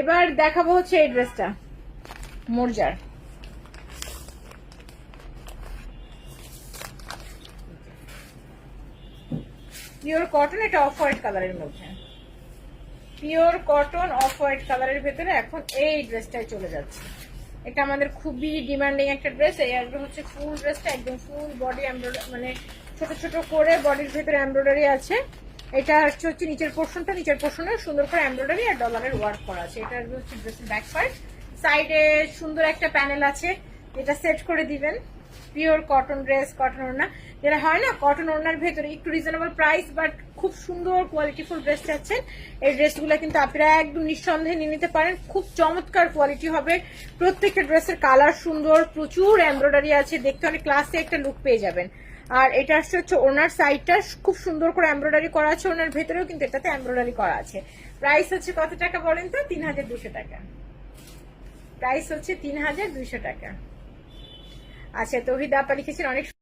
এবার দেখাবো হচ্ছে এই ড্রেসটা, মোরজার। পিওর কটন, এটা অফ হোয়াইট কালারের মধ্যে। পিওর কটন, অফ হোয়াইট কালারের ভেতরে এখন এই ড্রেসটাই চলে যাচ্ছে। এটা আমাদের খুবই ডিমান্ডিং একটা ড্রেস, এই একদম হচ্ছে ফুল ড্রেসটা, একদম ফুল বডি এমব্রয়ডারি মানে ছোট ছোট করে বডির ভেতরে এমব্রয়ডারি আছে। এটা হচ্ছে নিচের পোর্শনটা নিচের পোর্শনে সুন্দর করে এমব্রয়ডারি আর ডলারের ওয়ার্ক করা আছে। এটা হচ্ছে ড্রেসের ব্যাক পার্ট সাইডে সুন্দর একটা প্যানেল আছে। এটা সেট করে দিবেন। পিওর কটন ড্রেস কটন ওড়না। যেটা হয় না কটন ওড়নার ভেতরে একটু রিজনেবল প্রাইস বাট খুব সুন্দর কোয়ালিটিফুল ড্রেস চাচ্ছেন। এই ড্রেসগুলো কিন্তু আপনারা একদম নিঃসন্দেহে নিয়ে নিতে পারেন। খুব চমৎকার কোয়ালিটি হবে। প্রত্যেকটা ড্রেসের কালার সুন্দর, প্রচুর এমব্রয়ডারি আছে। দেখতে অনেক ক্লাসে একটা লুক পেয়ে যাবেন। আর এটা আসছে হচ্ছে ওনার সাইডটা খুব সুন্দর করে এমব্রয়ডারি করা আছে ওনার ভেতরেও, কিন্তু এটাতে এমব্রয়ডারি করা আছে। প্রাইস হচ্ছে কত টাকা বলেন তো? তিন হাজার দুশো টাকা। প্রাইস হচ্ছে তিন হাজার দুইশো টাকা। a seto hidapalikistronics